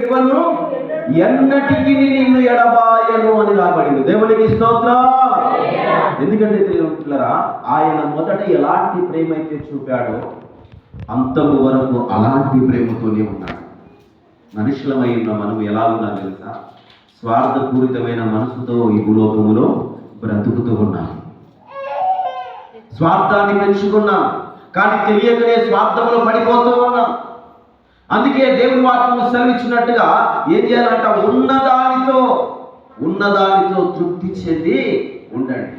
విలువను ఎన్నటికి నిన్ను ఎడబాయను అని రాబడింది. దేవునికి స్తోత్రం. ఎందుకంటే తెలియట్లరా ఆయన మొదట ఎలాంటి ప్రేమ అయితే చూపాడో అంతకు వరకు అలాంటి ప్రేమతోనే ఉన్నాడు. మనుషులమై ఉన్న మనం ఎలా ఉన్నా తెలుసా? స్వార్థపూరితమైన మనసుతో ఈ భూలోకములో బ్రతుకుతూ ఉన్నాం. స్వార్థాన్ని పెంచుకున్నాం. కానీ తెలియకనే స్వార్థంలో పడిపోతూ ఉన్నాం. అందుకే దేవుని వాక్యం సెలవిచ్చినట్టుగా ఏం చేయాలంట? ఉన్నదానితో ఉన్నదానితో తృప్తి చెంది ఉండండి.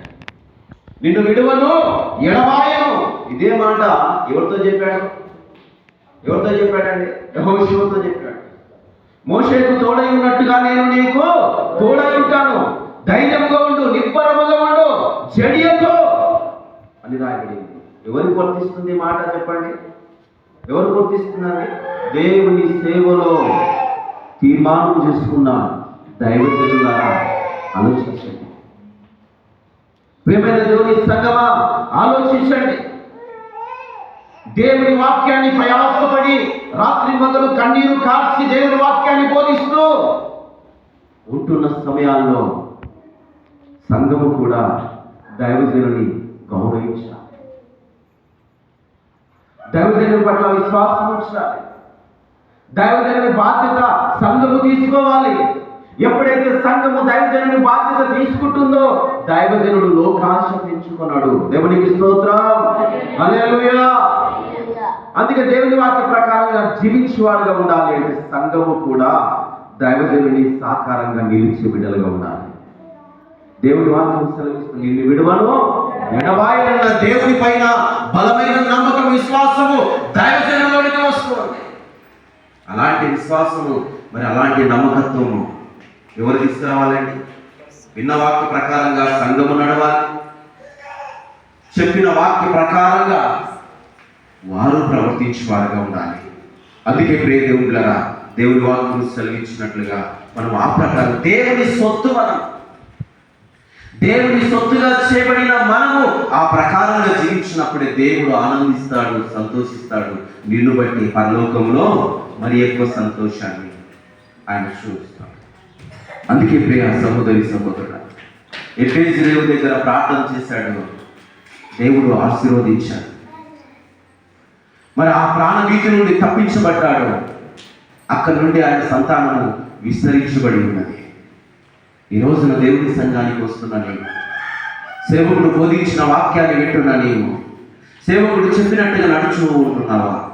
నిన్ను విడువను ఎడవాయను ఇదే మాట ఎవరితో చెప్పాడు? ఎవరితో చెప్పాడండి? యహోశివుతో చెప్పాడు. మోషేకు తోడై ఉన్నట్టుగా నేను నీకు తోడై ఉంటాను. ధైర్యంగా ఉండు నిబ్బరముగా ఉండు జడియతో అని రాయబడింది. ఎవరికి వర్తిస్తుంది మాట చెప్పండి? ఎవరు గుర్తిస్తున్నారు? దేవుని సేవలో తీర్మానం చేసుకున్న దైవజనులారా ఆలోచించండి. ప్రేమైన దేవుని సంగమా ఆలోచించండి. దేవుని వాక్యాన్ని ప్రయాసపడి రాత్రి మొదలు కన్నీరు కార్చి దేవుని వాక్యాన్ని బోధిస్తూ ఉంటున్న సమయాల్లో సంఘము కూడా దైవజనుని గౌరవించాలి. దైవజనుని పట్ల విశ్వాసం ఉంచాలి. దైవజనుని బాధ్యత సంఘము తీసుకోవాలి. ఎప్పుడైతే సంఘము దైవజనుని బాధ్యత తీసుకుంటుందో దైవజనుడు లోకాశ దేవునికి స్తోత్రం. హల్లెలూయా. అందుకే దేవుని వాక్య ప్రకారంగా జీవించేవాడుగా ఉండాలి అంటే సంఘము కూడా దైవజనుని సాకారంగా నిలిచి బిడ్డలుగా ఉండాలి. దేవుని వాక్యం సెలవిస్తుంది. నిన్ను విడువను ఎడబాయనన్న దేవుని పైన బలమైన నమ్మకం విశ్వాసము దైవజనంలోనికి వస్తుంది అలాంటి విశ్వాసము మరి అలాంటి నమ్మకత్వము ఎవరు తీసుకురావాలండి విన్న వాక్య ప్రకారంగా సంఘము నడవాలి. చెప్పిన వాక్య ప్రకారంగా వారు ప్రవర్తించేవారుగా ఉండాలి. అందుకే ప్రే దేవుడులరా దేవుని వాక్యం సెలవించినట్లుగా మనం ఆ ప్రకారం దేవుని సొత్తు మనం దేవుని సొత్తుగా చేయబడిన మనము ఆ ప్రకారంగా జీవించినప్పుడే దేవుడు ఆనందిస్తాడు సంతోషిస్తాడు. నిన్ను బట్టి పరలోకంలో మరి ఎక్కువ సంతోషాన్ని ఆయన చూస్తాడు అందుకే ప్రియ సహోదరి సహోదరుడు ఎఫేసి దేవుడి దగ్గర ప్రార్థన చేశాడు. దేవుడు ఆశీర్వదించాడు. మరి ఆ ప్రాణభీతి నుండి తప్పించబడ్డాడు. అక్కడి నుండి ఆయన సంతానము విస్తరించబడి ఉన్నది. ఈ రోజున దేవుని సంఘానికి వస్తున్నా నేను సేవకుడు బోధించిన వాక్యాన్ని వింటున్నా నేను సేవకుడు చెప్పినట్టుగా నడుచు ఉంటున్నావా?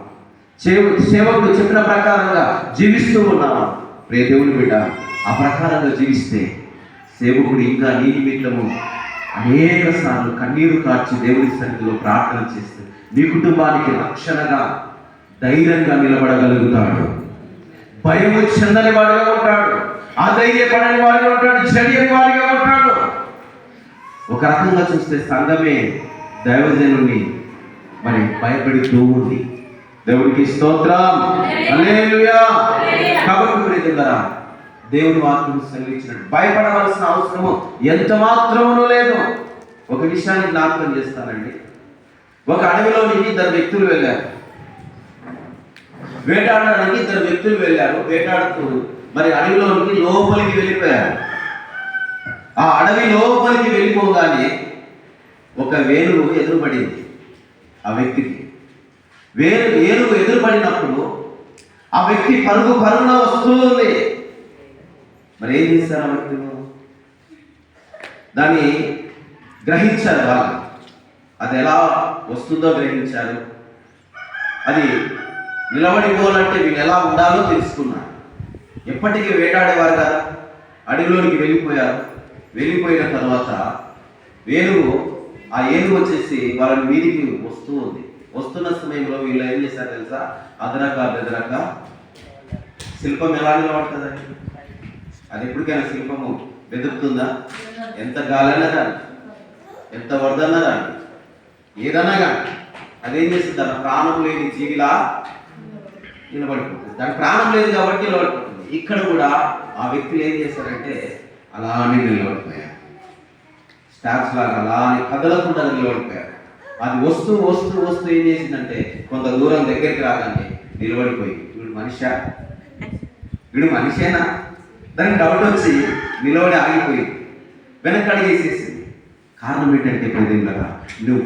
సేవ సేవకుడు చెప్పిన ప్రకారంగా జీవిస్తూ ఉన్నావా? ప్రే దేవుని బిడ్డ ఆ ప్రకారంగా జీవిస్తే సేవకుడు ఇంకా నీ నిమిత్తము అనేక సార్లు కన్నీరు కార్చి దేవుని సన్నిధిలో ప్రార్థన చేస్తే నీ కుటుంబానికి రక్షణగా ధైర్యంగా నిలబడగలుగుతాడు. భయము చెందని వాడుగా ఉంటాడు. అధైర్యపడని వాడిగా ఉంటాడు చెడియని వాడిగా ఉంటాడు. ఒక రకంగా చూస్తే సంఘమే దైవజనుని మరి భయపడుతూ ఉంది దేవుడికి స్తోత్రం. కాబట్టి దేవుని వాక్యం సెలవిచ్చినట్టు భయపడవలసిన అవసరము ఎంత మాత్రమును లేదు. ఒక విషయాన్ని జ్ఞాపకం చేస్తానండి. ఒక అడవిలోనికి ఇద్దరు వ్యక్తులు వెళ్ళారు. వేటాడడానికి ఇద్దరు వ్యక్తులు వెళ్ళారు. వేటాడుతూ మరి అడవిలోనికి లోపలికి వెళ్ళిపోయారు. ఆ అడవి లోపలికి వెళ్ళిపోగానే ఒక వేలుగు ఎదురుపడింది. ఆ వ్యక్తికి వేలు ఏనుగు ఎదురుపడినప్పుడు ఆ వ్యక్తి పరుగు పరుగున వస్తుంది. మరి ఏం చేశారు ఆ వ్యక్తి? దాన్ని గ్రహించారు వాళ్ళు. అది ఎలా వస్తుందో గ్రహించారు. అది నిలబడిపోవాలంటే వీళ్ళు ఎలా ఉండాలో తెలుసుకున్నారు. ఎప్పటికీ వేటాడేవారు కదా. అడవిలోనికి వెళ్ళిపోయారు. వెళ్ళిపోయిన తర్వాత వేణువు ఆ ఏనుగు వచ్చేసి వాళ్ళని వీధికి వస్తూ ఉంది. వస్తున్న సమయంలో వీళ్ళు ఏం చేశారు తెలుసా? అదనక బెదరక శిల్పం ఎలా నిలబడుతుందండి అది ఎప్పటికైనా శిల్పము బెదురుతుందా? ఎంత గాలైనా కానీ ఎంత వరదన్నా కానీ ఏదన్నా కానీ అదేం చేస్తుంది? ప్రాణం లేని జీవిలా నిలబడిపోతుంది. దాని ప్రాణం లేదు కాబట్టి నిలబడిపోతుంది. ఇక్కడ కూడా ఆ వ్యక్తులు ఏం చేశారంటే అలానే నిలబడిపోయారు. స్టాక్స్ లాగా అలానే కదలకుండా నిలబడిపోయారు. అది వస్తూ వస్తూ వస్తూ ఏం చేసిందంటే కొంత దూరం దగ్గరికి రాగానే నిలబడిపోయి వీడు మనిషి? వీడు మనిషేనా? దానికి డౌట్ వచ్చి నిలబడి ఆగిపోయింది. వెనక్కి కారణం ఏంటంటే ప్రదేం నువ్వు